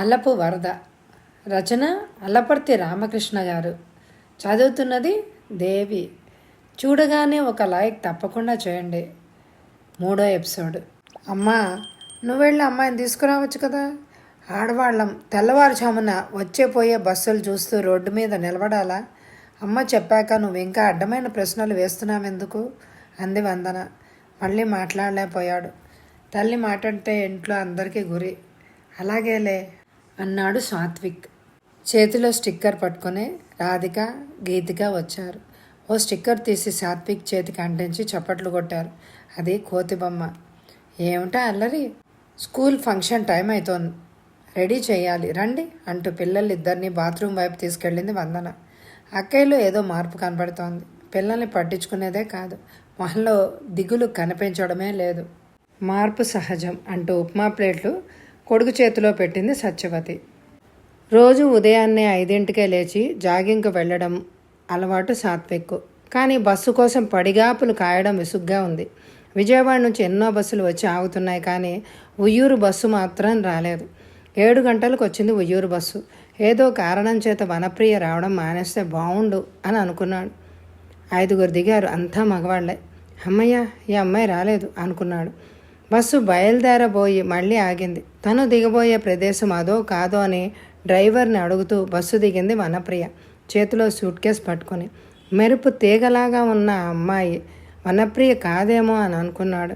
వల్లపు వరద. రచన అల్లపర్తి రామకృష్ణ గారు. చదువుతున్నది దేవి. చూడగానే ఒక లైక్ తప్పకుండా చేయండి. మూడో ఎపిసోడ్. అమ్మా నువ్వు వెళ్ళి అమ్మాయిని తీసుకురావచ్చు కదా? ఆడవాళ్ళం తెల్లవారుజామున వచ్చే పోయే బస్సులు చూస్తూ రోడ్డు మీద నిలబడాలా? అమ్మ చెప్పాక నువ్వు ఇంకా అడ్డమైన ప్రశ్నలు వేస్తున్నావెందుకు? అంది వందన. మళ్ళీ మాట్లాడలేకపోయాడు. తల్లి మాట్లాడితే ఇంట్లో అందరికీ గురి. అలాగేలే అన్నాడు సాత్విక్. చేతిలో స్టిక్కర్ పట్టుకుని రాధిక గీతిక వచ్చారు. ఓ స్టిక్కర్ తీసి సాత్విక్ చేతికి అంటించి చప్పట్లు కొట్టారు. అది కోతి బొమ్మ. ఏమిటా అల్లరి? స్కూల్ ఫంక్షన్ టైం అవుతోంది రెడీ చేయాలి. రండి అంటూ పిల్లలిద్దరినీ బాత్రూమ్ వైపు తీసుకెళ్ళింది వందన. అక్కయ్యలో ఏదో మార్పు కనబడుతోంది. పిల్లల్ని పట్టించుకునేదే కాదు. మొహంలో దిగులు కనిపించడమే లేదు. మార్పు సహజం అంటూ ఉప్మా ప్లేట్లు కొడుకు చేతిలో పెట్టింది సత్యవతి. రోజు ఉదయాన్నే ఐదింటికే లేచి జాగింగ్కు వెళ్ళడం అలవాటు సాత్విక్ కానీ బస్సు కోసం పడిగాపులు కాయడం విసుగ్గా ఉంది. విజయవాడ నుంచి ఎన్నో బస్సులు వచ్చి ఆగుతున్నాయి కానీ ఉయ్యూరు బస్సు మాత్రం రాలేదు. ఏడు గంటలకు వచ్చింది ఉయ్యూరు బస్సు. ఏదో కారణం చేత వనప్రియ రావడం మానేస్తే బాగుండు అని అనుకున్నాడు. ఐదుగురు దిగారు అంతా మగవాళ్ళే. అమ్మయ్య ఈ అమ్మాయి రాలేదు అనుకున్నాడు. బస్సు బయలుదేరబోయి మళ్ళీ ఆగింది. తను దిగబోయే ప్రదేశం అదో కాదో అని డ్రైవర్ని అడుగుతూ బస్సు దిగింది వనప్రియ. చేతిలో సూట్ కేస్ పట్టుకొని. మెరుపు తీగలాగా ఉన్న అమ్మాయి వనప్రియ కాదేమో అని అనుకున్నాడు.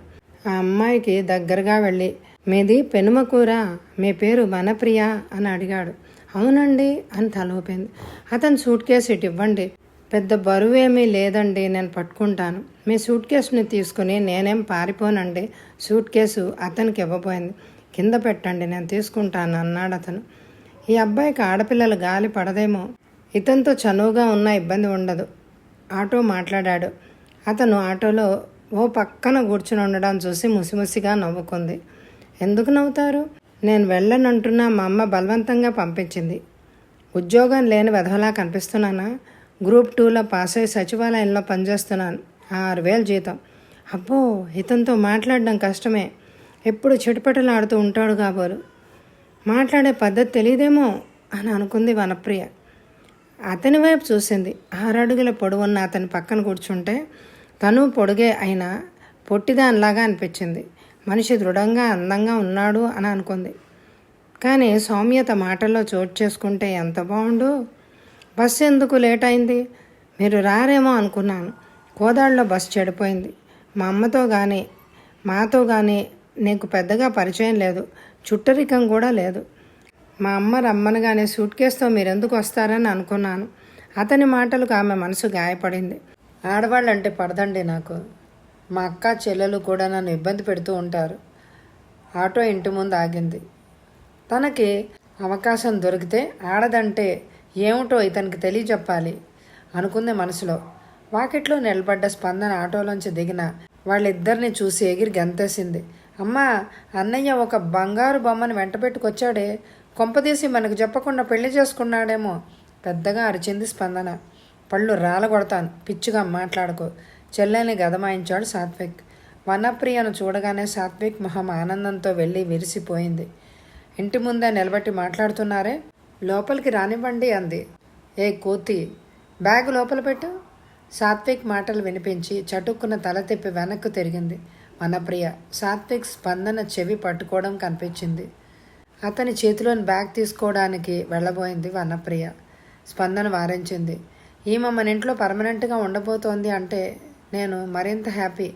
ఆ అమ్మాయికి దగ్గరగా వెళ్ళి మీది పెనుమకూర మీ పేరు వనప్రియ అని అడిగాడు. అవునండి అని తలూపింది. అతను సూట్ కేసు ఇటు ఇవ్వండి. పెద్ద బరువేమీ లేదండి నేను పట్టుకుంటాను. మీ సూట్ కేసుని తీసుకుని నేనేం పారిపోనండి. సూట్ కేసు అతనికి ఇవ్వబోయింది. కింద పెట్టండి నేను తీసుకుంటాను అన్నాడు అతను. ఈ అబ్బాయికి ఆడపిల్లలు గాలి పడదేమో. ఇతనితో చనువుగా ఉన్న ఇబ్బంది ఉండదు. ఆటో మాట్లాడాడు. అతను ఆటోలో ఓ పక్కన కూర్చుని ఉండడం చూసి ముసిముసిగా నవ్వుకుంది. ఎందుకు నవ్వుతారు? నేను వెళ్ళనంటున్నా మా అమ్మ బలవంతంగా పంపించింది. ఉద్యోగం లేని వెధవలా కనిపిస్తున్నానా? గ్రూప్ టూలో పాస్ అయ్యి సచివాలయంలో పనిచేస్తున్నాను. ఆరు వేలు జీతం. అబ్బో ఇతనితో మాట్లాడడం కష్టమే. ఎప్పుడు చిటపటలాడుతూ ఉంటాడు కాబోలు. మాట్లాడే పద్ధతి తెలియదేమో అని అనుకుంది వనప్రియ. అతని వైపు చూసింది. ఆరడుగుల పొడవున్న అతని పక్కన కూర్చుంటే తను పొడుగే అయినా పొట్టిదానిలాగా అనిపించింది. మనిషి దృఢంగా అందంగా ఉన్నాడు అని అనుకుంది. కానీ సౌమ్యత మాటల్లో చోటు చేసుకుంటే ఎంత బాగుండు? బస్సు ఎందుకు లేట్ అయింది? మీరు రారేమో అనుకున్నాను. కోదాడులో బస్సు చెడిపోయింది. మా అమ్మతో కానీ మాతో కానీ నీకు పెద్దగా పరిచయం లేదు. చుట్టరికం కూడా లేదు. మా అమ్మ రమ్మనగానే సూట్ కేసుతో మీరెందుకు వస్తారని అనుకున్నాను. అతని మాటలకు ఆమె మనసు గాయపడింది. ఆడవాళ్ళంటే పడదండి నాకు. మా అక్క చెల్లెలు కూడా నన్ను ఇబ్బంది పెడుతూ ఉంటారు. ఆటో ఇంటి ముందు ఆగింది. తనకి అవకాశం దొరికితే ఆడదంటే ఏమిటో ఇతనికి తెలియజెప్పాలి. అనుకుంది మనసులో. వాకిట్లో నిలబడ్డ స్పందన ఆటోలోంచి దిగిన వాళ్ళిద్దరిని చూసి ఎగిరి గంతేసింది. అమ్మా అన్నయ్య ఒక బంగారు బొమ్మను వెంట పెట్టుకొచ్చాడే. కొంపదీసి మనకు చెప్పకుండా పెళ్ళి చేసుకున్నాడేమో. పెద్దగా అరిచింది స్పందన. పళ్ళు రాలగొడతాను. పిచ్చిగా మాట్లాడుకో. చెల్లెల్ని గదమాయించాడు సాత్విక్. వనప్రియను చూడగానే సాత్విక్ మొహం ఆనందంతో వెళ్ళి విరిసిపోయింది. ఇంటి ముందే నిలబట్టి మాట్లాడుతున్నారే? లోపలికి రానివ్వండి అంది. ఏ కోతి బ్యాగ్ లోపల పెట్టు. సాత్విక్ మాటలు వినిపించి చటుక్కున తల తిప్పి వెనక్కు తిరిగింది. వనప్రియ సాత్విక్ స్పందన చెవి పట్టుకోవడం కనిపించింది. అతని చేతిలోని బ్యాగ్ తీసుకోవడానికి వెళ్ళబోయింది వనప్రియ. స్పందన వారించింది. ఈమె మన ఇంట్లో పర్మనెంట్గా ఉండబోతోంది అంటే నేను మరింత హ్యాపీ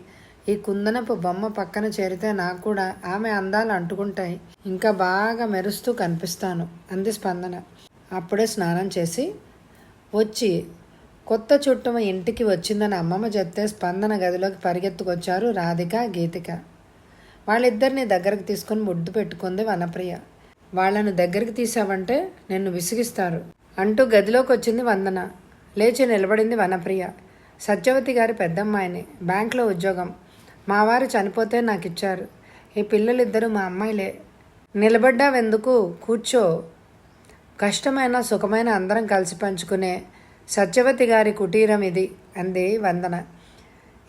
ఈ కుందనపు బొమ్మ పక్కన చేరితే నాకు కూడా ఆమె అందాలు అంటుకుంటాయి. ఇంకా బాగా మెరుస్తూ కనిపిస్తాను అంది స్పందన. అప్పుడే స్నానం చేసి వచ్చి కొత్త చుట్టమ ఇంటికి వచ్చిందని అమ్మమ్మ చెప్తే స్పందన గదిలోకి పరిగెత్తుకొచ్చారు రాధిక గీతిక. వాళ్ళిద్దరిని దగ్గరకు తీసుకొని ముద్దు పెట్టుకుంది వనప్రియ. వాళ్ళను దగ్గరికి తీసావంటే నిన్ను విసిగిస్తారు అంటూ గదిలోకి వచ్చింది వందన. లేచి నిలబడింది వనప్రియ. సత్యవతి గారి పెద్దమ్మాయిని. బ్యాంక్లో ఉద్యోగం. మా వారు చనిపోతే నాకు ఇచ్చారు ఈ పిల్లలిద్దరూ మా అమ్మాయిలే. నిలబడ్డావెందుకు? కూర్చో. కష్టమైన సుఖమైన అందరం కలిసి పంచుకునే సత్యవతి గారి కుటీరం ఇది అంది వందన.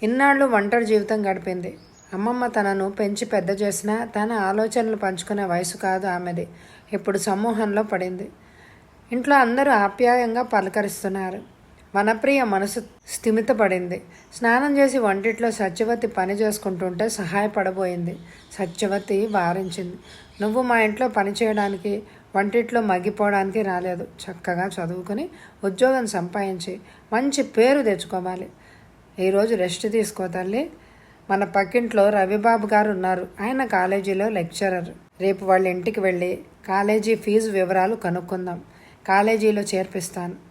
ఇన్నాళ్ళు ఒంటరి జీవితం గడిపింది. అమ్మమ్మ తనను పెంచి పెద్ద చేసినా తన ఆలోచనలు పంచుకునే వయసు కాదు ఆమెది. ఇప్పుడు సమూహంలో పడింది. ఇంట్లో అందరూ ఆప్యాయంగా పలకరిస్తున్నారు. వనప్రియ మనసు స్థిమితపడింది. స్నానం చేసి వంటిట్లో సత్యవతి పని చేసుకుంటుంటే సహాయపడబోయింది. సత్యవతి వారించింది. నువ్వు మా ఇంట్లో పని చేయడానికి వంటిట్లో మగ్గిపోవడానికి రాలేదు. చక్కగా చదువుకుని ఉద్యోగం సంపాదించి మంచి పేరు తెచ్చుకోవాలి. ఈరోజు రెస్ట్ తీసుకో తల్లి. మన పక్కింట్లో రవిబాబు గారు ఉన్నారు. ఆయన కాలేజీలో లెక్చరర్. రేపు వాళ్ళ ఇంటికి వెళ్ళి కాలేజీ ఫీజు వివరాలు కనుక్కుందాం. కాలేజీలో చేర్పిస్తాను.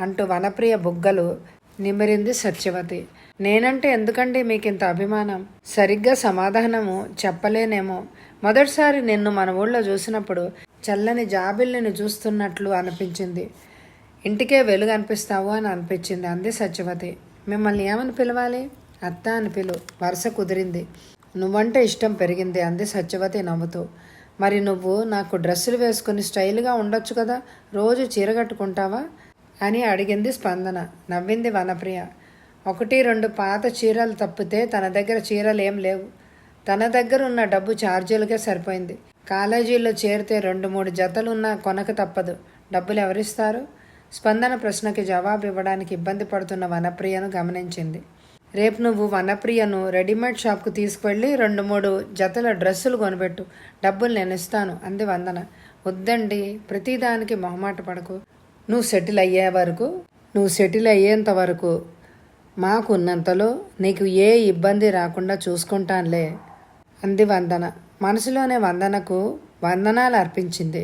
అంటూ వనప్రియ బుగ్గలు నిమిరింది సత్యవతి. నేనంటే ఎందుకండి మీకు ఇంత అభిమానం? సరిగ్గా సమాధానము చెప్పలేనేమో. మొదటిసారి నిన్ను మన ఊళ్ళో చూసినప్పుడు చల్లని జాబిల్లిని చూస్తున్నట్లు అనిపించింది. ఇంటికే వెలుగు అనిపిస్తావు అని అనిపించింది అంది సత్యవతి. మిమ్మల్ని ఏమని పిలవాలి? అత్త అని పిలు. వరుస కుదిరింది. నువ్వంటే ఇష్టం పెరిగింది అంది సత్యవతి నవ్వుతూ. మరి నువ్వు నాకు డ్రెస్సులు వేసుకుని స్టైల్గా ఉండొచ్చు కదా? రోజు చీర కట్టుకుంటావా? అని అడిగింది స్పందన. నవ్వింది వనప్రియ. ఒకటి రెండు పాత చీరలు తప్పితే తన దగ్గర చీరలు ఏం లేవు. తన దగ్గర ఉన్న డబ్బు ఛార్జీలకే సరిపోయింది. కాలేజీలో చేరితే రెండు మూడు జతలున్నా కొనక తప్పదు. డబ్బులు ఎవరిస్తారు? స్పందన ప్రశ్నకి జవాబు ఇవ్వడానికి ఇబ్బంది పడుతున్న వనప్రియను గమనించింది. రేపు నువ్వు వనప్రియను రెడీమేడ్ షాప్కు తీసుకువెళ్ళి రెండు మూడు జతల డ్రెస్సులు కొనిపెట్టు. డబ్బులు నేను ఇస్తాను అంది వందన. వద్దండి ప్రతిదానికి మొహమాట పడకు. నువ్వు సెటిల్ అయ్యే వరకు నువ్వు సెటిల్ అయ్యేంత వరకు మాకు ఉన్నంతలో నీకు ఏ ఇబ్బంది రాకుండా చూసుకుంటానులే. అంది వందన మనసులోనే వందనకు వందనాలు అర్పించింది.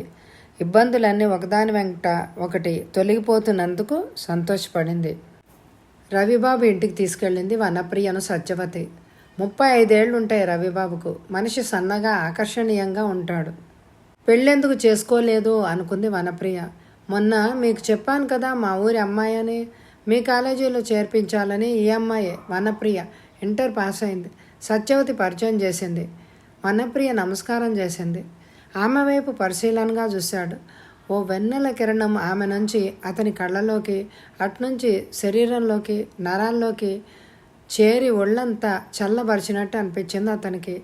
ఇబ్బందులన్నీ ఒకదాని వెంట ఒకటి తొలగిపోతున్నందుకు సంతోషపడింది. రవిబాబు ఇంటికి తీసుకెళ్ళింది వనప్రియను సత్యవతి. ముప్పై ఐదేళ్ళు ఉంటాయి రవిబాబుకు. మనిషి సన్నగా ఆకర్షణీయంగా ఉంటాడు. పెళ్ళెందుకు చేసుకోలేదు అనుకుంది వనప్రియ. మొన్న మీకు చెప్పాను కదా మా ఊరి అమ్మాయి అని మీ కాలేజీలో చేర్పించాలని ఈ అమ్మాయే వనప్రియ ఇంటర్ పాస్ అయింది. సత్యవతి పరిచయం చేసింది. వనప్రియ నమస్కారం చేసింది. ఆమె వైపు పరిశీలనగా చూశాడు. ఓ వెన్నెల కిరణం ఆమె నుంచి అతని కళ్ళలోకి అట్నుంచి శరీరంలోకి నరాల్లోకి చేరి ఒళ్ళంతా చల్లబరిచినట్టు అనిపించింది అతనికి.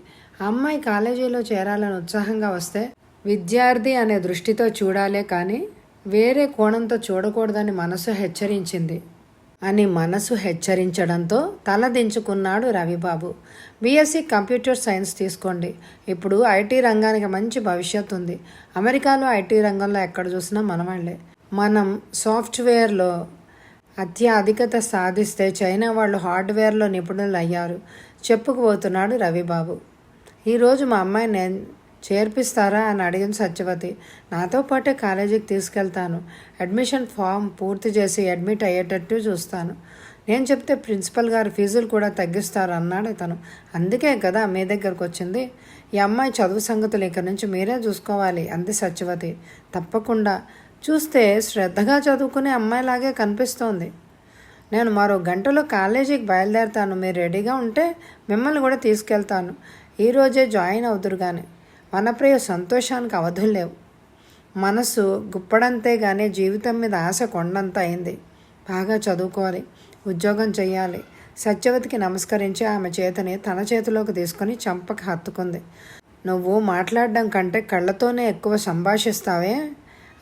అమ్మాయి కాలేజీలో చేరాలని ఉత్సాహంగా వస్తే విద్యార్థి అనే దృష్టితో చూడాలే కానీ వేరే కోణంతో చూడకూడదని మనసు హెచ్చరించింది. అని మనసు హెచ్చరించడంతో తలదించుకున్నాడు Ravibabu. B Sc computer science తీసుకోండి. ఇప్పుడు ఐటీ రంగానికి మంచి భవిష్యత్తు ఉంది. అమెరికాలో ఐటీ రంగంలో ఎక్కడ చూసినా మనవాళ్ళే. మనం సాఫ్ట్వేర్లో అత్యధికత సాధిస్తే చైనా వాళ్ళు హార్డ్వేర్లో నిపుణులు అయ్యారు చెప్పుకుపోతున్నాడు రవిబాబు. ఈరోజు మా అమ్మాయి నేను చేర్పిస్తారా అని అడిగిన సత్యవతి. నాతో పాటే కాలేజీకి తీసుకెళ్తాను. అడ్మిషన్ ఫామ్ పూర్తి చేసి అడ్మిట్ అయ్యేటట్టు చూస్తాను. నేను చెప్తే ప్రిన్సిపల్ గారు ఫీజులు కూడా తగ్గిస్తారు అన్నాడు ఇతను. అందుకే కదా మీ దగ్గరకు వచ్చింది. ఈ అమ్మాయి చదువు సంగతులు ఇక్కడి నుంచి మీరే చూసుకోవాలి అంది సత్యవతి. తప్పకుండా. చూస్తే శ్రద్ధగా చదువుకునే అమ్మాయిలాగే కనిపిస్తోంది. నేను మరో గంటలో కాలేజీకి బయలుదేరుతాను. మీరు రెడీగా ఉంటే మిమ్మల్ని కూడా తీసుకెళ్తాను. ఈరోజే జాయిన్ అవుదురు కానీ వనప్రియ సంతోషానికి అవధులు లేవు. మనసు గుప్పడంతే కానీ జీవితం మీద ఆశ కొండంత అయింది. బాగా చదువుకోవాలి ఉద్యోగం చేయాలి సత్యవతికి నమస్కరించి ఆమె చేతిని తన చేతిలోకి తీసుకొని చంపకి హత్తుకుంది. నువ్వు మాట్లాడడం కంటే కళ్ళతోనే ఎక్కువ సంభాషిస్తావే?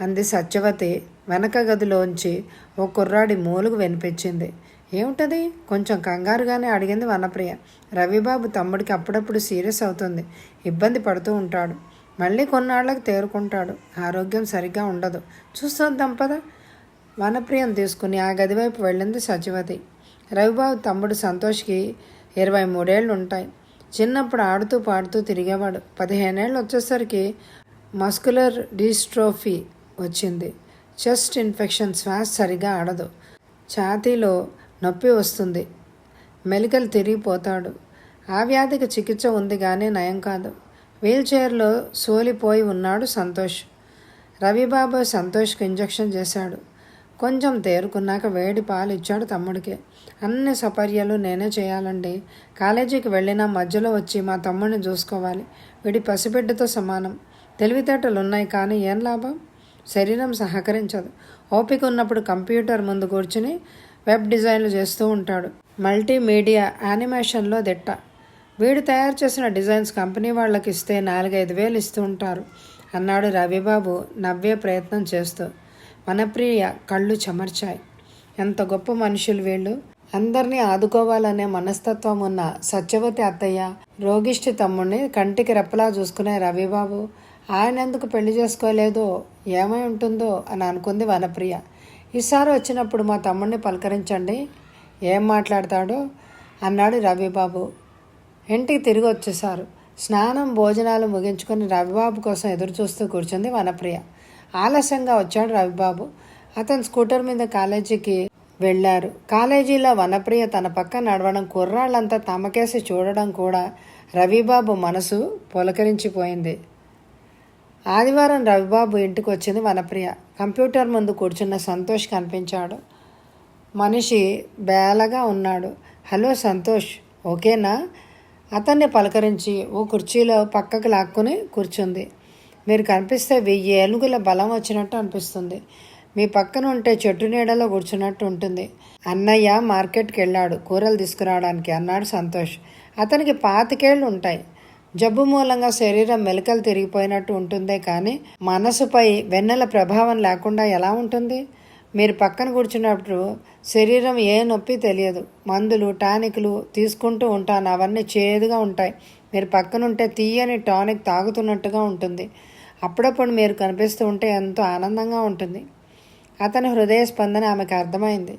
అంది సత్యవతి వెనక గదిలోంచి ఓ కుర్రాడి మూలుగు వినిపించింది. ఏముంటది? కొంచెం కంగారుగానే అడిగింది వనప్రియ. రవిబాబు తమ్ముడికి అప్పుడప్పుడు సీరియస్ అవుతుంది. ఇబ్బంది పడుతూ ఉంటాడు. మళ్ళీ కొన్నాళ్ళకి తేరుకుంటాడు. ఆరోగ్యం సరిగ్గా ఉండదు. చూస్తుందాం పద. వనప్రియం తీసుకుని ఆ గదివైపు వెళ్ళింది సచివతి రవిబాబు తమ్ముడు సంతోష్కి ఇరవై మూడేళ్ళు ఉంటాయి చిన్నప్పుడు ఆడుతూ పాడుతూ తిరిగేవాడు. పదిహేనేళ్ళు వచ్చేసరికి మస్కులర్ డిస్ట్రోఫీ వచ్చింది. చెస్ట్ ఇన్ఫెక్షన్ శ్వాస సరిగా ఆడదు. ఛాతీలో నొప్పి వస్తుంది. మెలికలు తిరిగిపోతాడు. ఆ వ్యాధికి చికిత్స ఉంది కానీ నయం కాదు. వీల్చైర్లో సోలిపోయి ఉన్నాడు సంతోష్. రవిబాబు సంతోష్కి ఇంజెక్షన్ చేశాడు. కొంచెం తేరుకున్నాక వేడి పాలు ఇచ్చాడు తమ్ముడికి. అన్ని సపర్యలు నేనే చేయాలండి. కాలేజీకి వెళ్ళినా మధ్యలో వచ్చి మా తమ్ముడిని చూసుకోవాలి. వీడి పసిబిడ్డతో సమానం. తెలివితేటలు ఉన్నాయి కానీ ఏం లాభం? శరీరం సహకరించదు. ఓపిక ఉన్నప్పుడు కంప్యూటర్ ముందు కూర్చుని వెబ్ డిజైన్లు చేస్తూ ఉంటాడు. మల్టీమీడియా యానిమేషన్లో దిట్ట. వీడు తయారు చేసిన డిజైన్స్ కంపెనీ వాళ్ళకి ఇస్తే నాలుగైదు వేలు ఇస్తూ ఉంటారు. అన్నాడు రవిబాబు నవ్వే ప్రయత్నం చేస్తూ. మనప్రియ కళ్ళు చెమర్చాయి. ఎంత గొప్ప మనుషులు వీళ్ళు. అందరినీ ఆదుకోవాలనే మనస్తత్వం ఉన్న సత్యవతి అత్తయ్య రోగిష్టి తమ్ముడిని కంటికి రెప్పలా చూసుకునే రవిబాబు ఆయన ఎందుకు పెళ్ళి చేసుకోలేదో ఏమై ఉంటుందో అని అనుకుంది వనప్రియ. ఈసారి వచ్చినప్పుడు మా తమ్ముడిని పలకరించండి. ఏం మాట్లాడతాడో? అన్నాడు రవిబాబు. ఇంటికి తిరిగి వచ్చేసారు స్నానం భోజనాలు ముగించుకొని రవిబాబు కోసం ఎదురు చూస్తూ కూర్చుంది వనప్రియ. ఆలస్యంగా వచ్చాడు రవిబాబు. అతను స్కూటర్ మీద కాలేజీకి వెళ్ళారు. కాలేజీలో వనప్రియ తన పక్క నడవడం కుర్రాళ్ళంతా తమకేసి చూడడం కూడా రవిబాబు మనసు పులకరించిపోయింది. ఆదివారం రవిబాబు ఇంటికి వచ్చింది వనప్రియ. కంప్యూటర్ ముందు కూర్చున్న సంతోష్ కనిపించాడు. మనిషి బేలగా ఉన్నాడు. హలో సంతోష్ ఓకేనా? అతన్ని పలకరించి ఓ కుర్చీలో పక్కకు లాక్కుని కూర్చుంది. మీరు కనిపిస్తే వెయ్యి ఏనుగుల బలం వచ్చినట్టు అనిపిస్తుంది. మీ పక్కన ఉంటే చెట్టు నీడలో కూర్చున్నట్టు ఉంటుంది. అన్నయ్య మార్కెట్కి వెళ్ళాడు. కూరలు తీసుకురావడానికి అన్నాడు సంతోష్. అతనికి పాతికేళ్ళు ఉంటాయి. జబ్బు మూలంగా శరీరం మెలకలు తిరిగిపోయినట్టు ఉంటుందే కానీ మనసుపై వెన్నెల ప్రభావం లేకుండా ఎలా ఉంటుంది? మీరు పక్కన కూర్చున్నప్పుడు శరీరం ఏ నొప్పి తెలియదు. మందులు టానిక్లు తీసుకుంటూ ఉంటాను. అవన్నీ చేదుగా ఉంటాయి. మీరు పక్కనుంటే తీయని టానిక్ తాగుతున్నట్టుగా ఉంటుంది. అప్పుడప్పుడు మీరు కనిపిస్తూ ఉంటే ఎంతో ఆనందంగా ఉంటుంది. అతని హృదయ స్పందన ఆమెకు అర్థమైంది.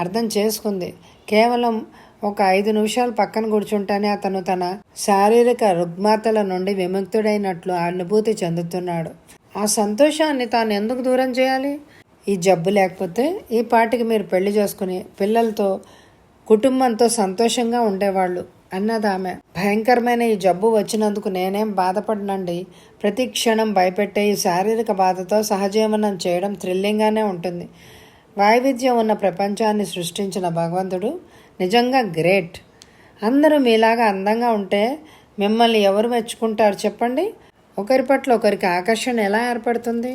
అర్థం చేసుకుంది. కేవలం ఒక ఐదు నిమిషాలు పక్కన కూర్చుంటానే అతను తన శారీరక రుగ్మతల నుండి విముక్తుడైనట్లు అనుభూతి చెందుతున్నాడు. ఆ సంతోషాన్ని తాను ఎందుకు దూరం చేయాలి? ఈ జబ్బు లేకపోతే ఈ పాటికి మీరు పెళ్ళి చేసుకుని పిల్లలతో కుటుంబంతో సంతోషంగా ఉండేవాళ్ళు అన్నది ఆమె. భయంకరమైన ఈ జబ్బు వచ్చినందుకు నేనేం బాధపడనండి. ప్రతి క్షణం భయపెట్టే ఈ శారీరక బాధతో సహజీవనం చేయడం థ్రిల్లింగ్గానే ఉంటుంది. వైవిధ్యం ఉన్న ప్రపంచాన్ని సృష్టించిన భగవంతుడు నిజంగా గ్రేట్. అందరూ మీలాగా అందంగా ఉంటే మిమ్మల్ని ఎవరు మెచ్చుకుంటారు చెప్పండి? ఒకరి పట్ల ఒకరికి ఆకర్షణ ఎలా ఏర్పడుతుంది?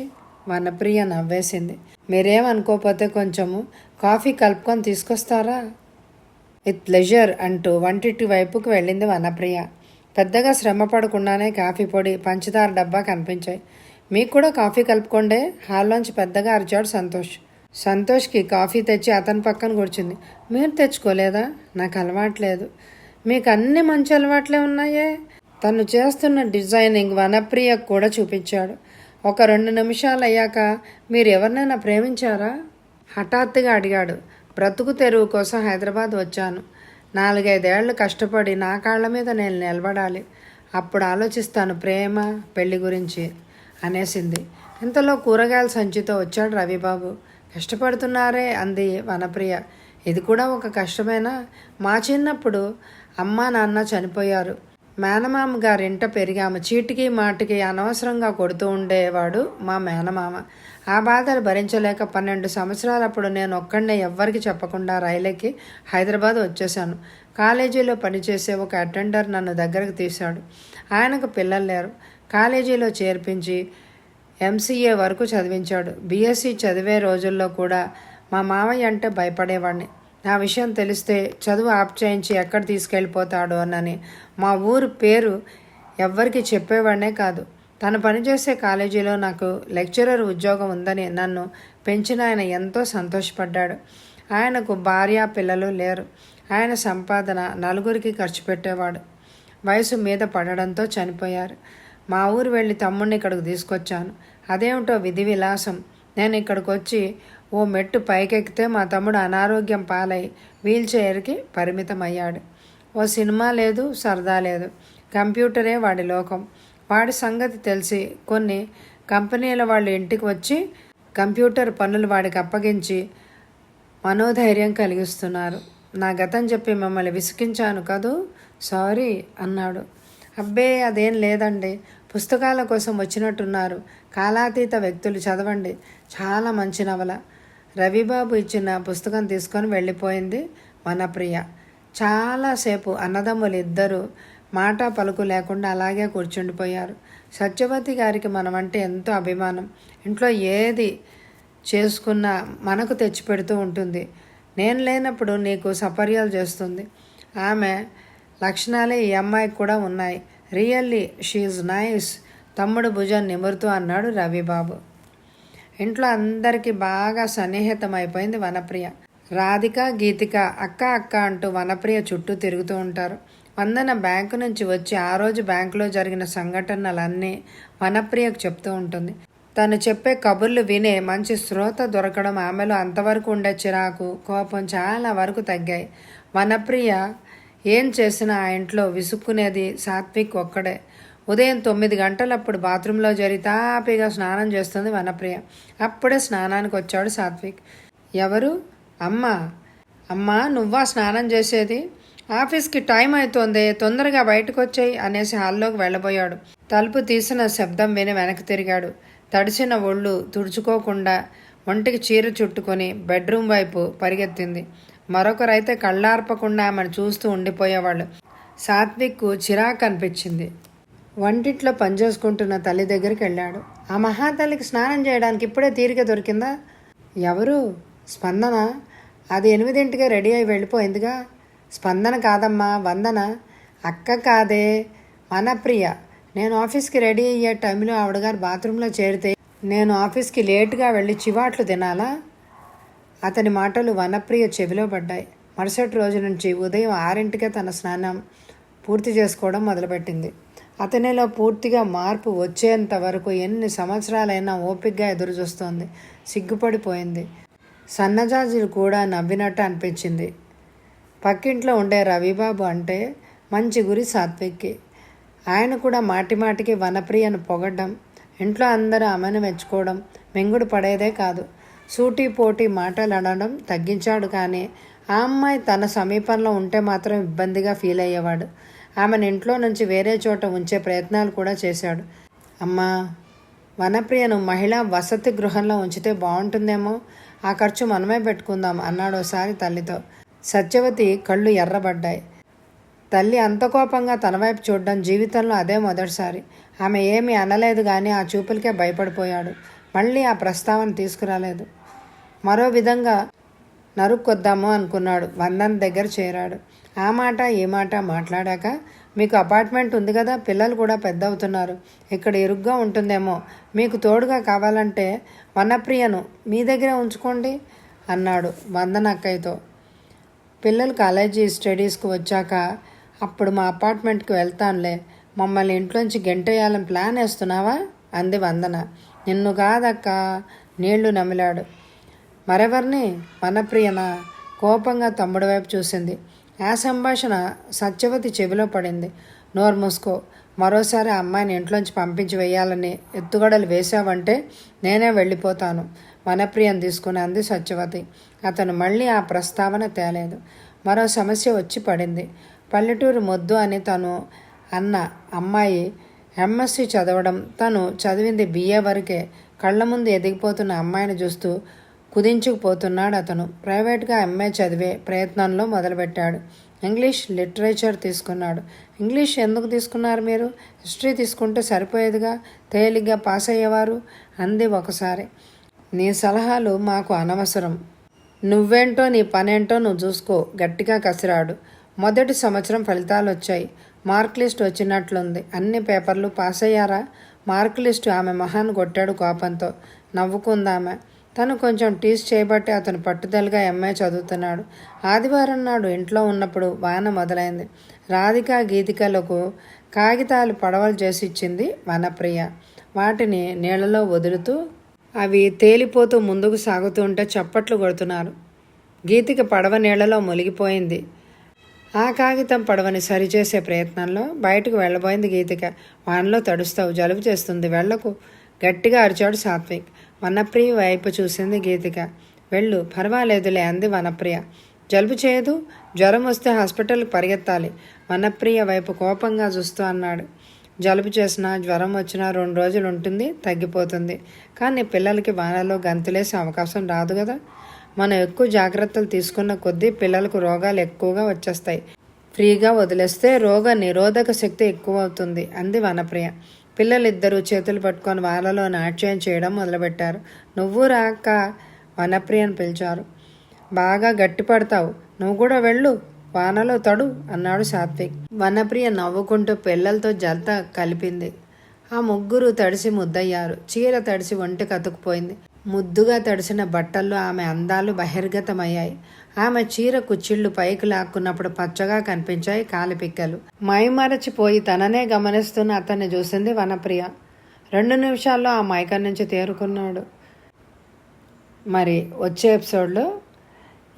వనప్రియ నవ్వేసింది. మీరేమనుకోకపోతే కొంచెము కాఫీ కలుపుకొని తీసుకొస్తారా? విత్ ప్లెజర్ అంటూ వంటింటి వైపుకు వెళ్ళింది వనప్రియ. పెద్దగా శ్రమ పడకుండానే కాఫీ పొడి పంచదార డబ్బా కనిపించాయి. మీకు కూడా కాఫీ కలుపుకోండే? హాల్లోంచి పెద్దగా అరిచాడు సంతోష్. సంతోష్కి కాఫీ తెచ్చి అతని పక్కన కూర్చుంది. మీరు తెచ్చుకోలేదా? నాకు అలవాట్లేదు. మీకు అన్ని మంచి అలవాట్లే ఉన్నాయే? తను చేస్తున్న డిజైనింగ్ వనప్రియకు కూడా చూపించాడు. ఒక రెండు నిమిషాలు అయ్యాక మీరు ఎవరినైనా ప్రేమించారా? హఠాత్తుగా అడిగాడు. బ్రతుకు తెరువు కోసం హైదరాబాద్ వచ్చాను. నాలుగైదేళ్ళు కష్టపడి నా కాళ్ళ మీద నేను నిలబడాలి. అప్పుడు ఆలోచిస్తాను ప్రేమ పెళ్ళి గురించి అనేసింది. ఇంతలో కూరగాయల సంచితో వచ్చాడు రవిబాబు. కష్టపడుతున్నారే అంది వనప్రియ. ఇది కూడా ఒక కష్టమేనా? మా చిన్నప్పుడు అమ్మా నాన్న చనిపోయారు. మేనమామ గారింట పెరిగాము. చీటికి మాటికి అనవసరంగా కొడుతూ ఉండేవాడు మా మేనమామ. ఆ బాధలు భరించలేక పన్నెండు సంవత్సరాలప్పుడు నేను ఒక్కడనే ఎవ్వరికి చెప్పకుండా రైలెక్కి హైదరాబాద్ వచ్చేసాను కాలేజీలో పనిచేసే ఒక అటెండర్ నన్ను దగ్గరకు తీశాడు. ఆయనకు పిల్లలు లేరు. కాలేజీలో చేర్పించి ఎంసీఏ వరకు చదివించాడు. బీఎస్సీ చదివే రోజుల్లో కూడా మా మామయ్య అంటే భయపడేవాడిని. నా విషయం తెలిస్తే చదువు ఆప్ చేయించి ఎక్కడ తీసుకెళ్ళిపోతాడు అన్నని మా ఊరు పేరు ఎవ్వరికి చెప్పేవాడినే కాదు. తను పనిచేసే కాలేజీలో నాకు లెక్చరర్ ఉద్యోగం ఉందని నన్ను పెంచిన ఆయన ఎంతో సంతోషపడ్డాడు. ఆయనకు భార్య పిల్లలు లేరు. ఆయన సంపాదన నలుగురికి ఖర్చు పెట్టేవాడు. వయసు మీద పడడంతో చనిపోయారు. మా ఊరు వెళ్ళి తమ్ముడిని ఇక్కడికి తీసుకొచ్చాను. అదేమిటో విధి విలాసం. నేను ఇక్కడికి వచ్చి ఓ మెట్టు పైకెక్కితే మా తమ్ముడు అనారోగ్యం పాలై వీల్చైర్కి పరిమితమయ్యాడు. పరిమితం అయ్యాడు ఓ సినిమా లేదు సరదా లేదు. కంప్యూటరే వాడి లోకం. వాడి సంగతి తెలిసి కొన్ని కంపెనీల వాళ్ళు ఇంటికి వచ్చి కంప్యూటర్ పనులు వాడికి అప్పగించి మనోధైర్యం కలిగిస్తున్నారు. నా గతం చెప్పి మిమ్మల్ని విసిగించాను కదూ? సారీ అన్నాడు. అబ్బే అదేం లేదండి. పుస్తకాల కోసం వచ్చినట్టున్నారు. కాలాతీత వ్యక్తులు చదవండి. చాలా మంచి నవల. రవిబాబు ఇచ్చిన పుస్తకం తీసుకొని వెళ్ళిపోయింది వనప్రియ చాలాసేపు అన్నదమ్ములు ఇద్దరు మాట పలుకు లేకుండా అలాగే కూర్చుండిపోయారు. సత్యవతి గారికి మనమంటే ఎంతో అభిమానం. ఇంట్లో ఏది చేసుకున్నా మనకు తెచ్చిపెడుతూ ఉంటుంది. నేను లేనప్పుడు నీకు సపర్యాలు చేస్తుంది. ఆమె లక్షణాలే ఈ అమ్మాయికి కూడా ఉన్నాయి. రియల్లీ షీఈ్ నైస్ తమ్ముడు భుజం నిమురుతూ అన్నాడు రవిబాబు. ఇంట్లో అందరికీ బాగా సన్నిహితమైపోయింది వనప్రియ. రాధిక గీతిక అక్క అక్క అంటూ వనప్రియ చుట్టూ తిరుగుతూ ఉంటారు. వందన బ్యాంకు నుంచి వచ్చి ఆ రోజు బ్యాంకులో జరిగిన సంఘటనలన్నీ వనప్రియకు చెప్తూ ఉంటుంది. తను చెప్పే కబుర్లు వినే మంచి శ్రోత దొరకడం ఆమెలో అంతవరకు ఉండే చిరాకు కోపం చాలా వరకు తగ్గాయి. వనప్రియ ఏం చేసినా ఆ ఇంట్లో విసుక్కునేది సాత్విక్ ఒక్కడే. ఉదయం తొమ్మిది గంటలప్పుడు బాత్రూంలో జరి తాపీగా స్నానం చేస్తుంది వనప్రియ. అప్పుడే స్నానానికి వచ్చాడు సాత్విక్. ఎవరు? అమ్మ. అమ్మా నువ్వా స్నానం చేసేది? ఆఫీస్కి టైం అవుతోంది తొందరగా బయటకు వచ్చాయి అనేసి హాల్లోకి వెళ్ళబోయాడు. తలుపు తీసిన శబ్దం విని వెనక్కి తిరిగాడు. తడిసిన ఒళ్ళు తుడుచుకోకుండా ఒంటికి చీర చుట్టుకొని బెడ్రూమ్ వైపు పరిగెత్తింది. మరొకరైతే కళ్ళార్పకుండా ఆమెను చూస్తూ ఉండిపోయేవాళ్ళు. సాత్విక్కు చిరాకు అనిపించింది. వంటిట్లో పనిచేసుకుంటున్న తల్లి దగ్గరికి వెళ్ళాడు. ఆ మహాతల్లికి స్నానం చేయడానికి ఇప్పుడే తీరిక దొరికిందా? ఎవరు? స్పందన? అది ఎనిమిదింటికే రెడీ అయి వెళ్ళిపోయిందిగా స్పందన కాదమ్మా వందన? అక్క కాదే. మనప్రియ నేను ఆఫీస్కి రెడీ అయ్యే టైంలో ఆవిడగారు బాత్రూంలో చేరితే నేను ఆఫీస్కి లేటుగా వెళ్ళి చివాట్లు తినాలా? అతని మాటలు వనప్రియ చెవిలో పడ్డాయి. మరుసటి రోజు నుంచి ఉదయం ఆరింటికే తన స్నానం పూర్తి చేసుకోవడం మొదలుపెట్టింది. అతనిలో పూర్తిగా మార్పు వచ్చేంత వరకు ఎన్ని సంవత్సరాలైనా ఓపికగా ఎదురు చూస్తోంది సిగ్గుపడిపోయింది. సన్నజాజులు కూడా నవ్వినట్టు అనిపించింది. పక్కింట్లో ఉండే రవిబాబు అంటే మంచి గురి సాత్విక్కి. ఆయన కూడా మాటిమాటికి వనప్రియను పొగడ్డం ఇంట్లో అందరూ ఆమెను మెచ్చుకోవడం మింగుడు పడేదే కాదు. సూటి పోటీ మాటలు అనడం తగ్గించాడు కానీ ఆ అమ్మాయి తన సమీపంలో ఉంటే మాత్రం ఇబ్బందిగా ఫీల్ అయ్యేవాడు. ఆమెను ఇంట్లో నుంచి వేరే చోట ఉంచే ప్రయత్నాలు కూడా చేశాడు. అమ్మా వనప్రియను మహిళా వసతి గృహంలో ఉంచితే బాగుంటుందేమో? ఆ ఖర్చు మనమే పెట్టుకుందాం అన్నాడు ఒకసారి తల్లితో. సత్యవతి కళ్ళు ఎర్రబడ్డాయి. తల్లి అంత కోపంగా తన వైపు చూడడం జీవితంలో అదే మొదటిసారి. ఆమె ఏమీ అనలేదు కానీ ఆ చూపులకే భయపడిపోయాడు. మళ్ళీ ఆ ప్రస్తావన తీసుకురాలేదు. మరో విధంగా నరుక్కొద్దాము అనుకున్నాడు. వందన్ దగ్గర చేరాడు. ఆ మాట ఈ మాట మాట్లాడాక మీకు అపార్ట్మెంట్ ఉంది కదా పిల్లలు కూడా పెద్ద అవుతున్నారు ఇక్కడ ఇరుగ్గా ఉంటుందేమో. మీకు తోడుగా కావాలంటే వనప్రియను మీ దగ్గరే ఉంచుకోండి అన్నాడు వందన అక్కయ్యతో. పిల్లలు కాలేజీ స్టడీస్కి వచ్చాక అప్పుడు మా అపార్ట్మెంట్కి వెళ్తానులే. మమ్మల్ని ఇంట్లోంచి గెంటేయాలని ప్లాన్ వేస్తున్నావా? అంది వందన. నిన్ను కాదక్క నీళ్ళు నమిలాడు. మరెవరిని? మనప్రియన కోపంగా తమ్ముడి వైపు చూసింది. ఆ సంభాషణ సత్యవతి చెవిలో పడింది. నోరు మూసుకో. మరోసారి ఆ అమ్మాయిని ఇంట్లోంచి పంపించి వేయాలని ఎత్తుగడలు వేశావంటే నేనే వెళ్ళిపోతాను. వనప్రియం తీసుకుని అంది సత్యవతి. అతను మళ్ళీ ఆ ప్రస్తావన తేలేదు. మరో సమస్య వచ్చి పడింది. పల్లెటూరు మొద్దు అని తను అన్న అమ్మాయి ఎంఎస్సి చదవడం. తను చదివింది బిఏ వరకే. కళ్ళ ముందు ఎదిగిపోతున్న అమ్మాయిని చూస్తూ కుదించుకుపోతున్నాడు అతను. ప్రైవేట్గా ఎంఏ చదివే ప్రయత్నంలో మొదలుపెట్టాడు. ఇంగ్లీష్ లిటరేచర్ తీసుకున్నాడు. ఇంగ్లీష్ ఎందుకు తీసుకున్నారు మీరు? హిస్టరీ తీసుకుంటే సరిపోయేదిగా? తేలిగ్గా పాస్ అయ్యేవారు? అంది ఒకసారి. నీ సలహాలు మాకు అనవసరం. నువ్వేంటో నీ పనేంటో నువ్వు చూసుకో. గట్టిగా కసిరాడు. మొదటి సంవత్సరం ఫలితాలు వచ్చాయి మార్క్ లిస్ట్ వచ్చినట్లుంది. అన్ని పేపర్లు పాస్ అయ్యారా మార్క్ లిస్టు ఆమె మహాన్ కొట్టాడు కోపంతో. నవ్వుకుందామె. తను కొంచెం టీస్ చేయబట్టి అతను పట్టుదలగా ఎంఏ చదువుతున్నాడు. ఆదివారం నాడు ఇంట్లో ఉన్నప్పుడు వాన మొదలైంది. రాధిక గీతికలకు కాగితాలు పడవలు చేసి ఇచ్చింది వనప్రియ. వాటిని నీళ్ళలో వదులుతూ అవి తేలిపోతూ ముందుకు సాగుతుంటే చప్పట్లు కొడుతున్నారు. గీతిక పడవ నీళ్ళలో మునిగిపోయింది. ఆ కాగితం పడవని సరిచేసే ప్రయత్నంలో బయటకు వెళ్ళబోయింది గీతిక. వానలో తడుస్తావు జలుబు చేస్తుంది. వెళ్ళకు గట్టిగా అరిచాడు సాత్విక్. వనప్రియ వైపు చూసింది గీతిక. వెళ్ళు పర్వాలేదులే అంది వనప్రియ. జలుబు చేయదు జ్వరం వస్తే హాస్పిటల్కి పరిగెత్తాలి. వనప్రియ వైపు కోపంగా చూస్తూ అన్నాడు. జలుబు చేసినా జ్వరం వచ్చినా రెండు రోజులు ఉంటుంది తగ్గిపోతుంది. కానీ పిల్లలకి వానలో గంతులేసే అవకాశం రాదు కదా. మనం ఎక్కువ జాగ్రత్తలు తీసుకున్న కొద్దీ పిల్లలకు రోగాలు ఎక్కువగా వచ్చేస్తాయి. ఫ్రీగా వదిలేస్తే రోగ నిరోధక శక్తి ఎక్కువ అవుతుంది అంది వనప్రియ. పిల్లలిద్దరూ చేతులు పట్టుకొని వాళ్ళలో నాట్యం చేయడం మొదలుపెట్టారు. నువ్వు రాక వనప్రియను పిలిచారు. బాగా గట్టిపడతావు నువ్వు కూడా వెళ్ళు. వానలో తడు అన్నాడు సాత్విక్. వనప్రియ నవ్వుకుంటూ పిల్లలతో జంత కలిపింది. ఆ ముగ్గురు తడిసి ముద్దయ్యారు. చీర తడిసి ఒంటి కతుకుపోయింది. ముద్దుగా తడిసిన బట్టల్లో ఆమె అందాలు బహిర్గతమయ్యాయి. ఆమె చీర కుచ్చిళ్ళు పైకి లాక్కున్నప్పుడు పచ్చగా కనిపించాయి కాలిపిక్కలు మైమరచిపోయి తననే గమనిస్తున్న అతన్ని చూసింది వనప్రియ. రెండు నిమిషాల్లో ఆ మైక నుంచి తేరుకున్నాడు. మరి వచ్చే ఎపిసోడ్లో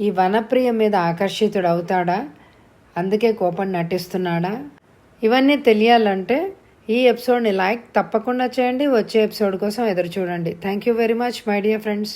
ఈ వనప్రియ మీద ఆకర్షితుడు అవుతాడా అందుకే కోపం నటిస్తున్నాడా? ఇవన్నీ తెలియాలంటే ఈ ఎపిసోడ్ని లైక్ తప్పకుండా చేయండి. వచ్చే ఎపిసోడ్ కోసం ఎదురు చూడండి. Thank you very much my dear friends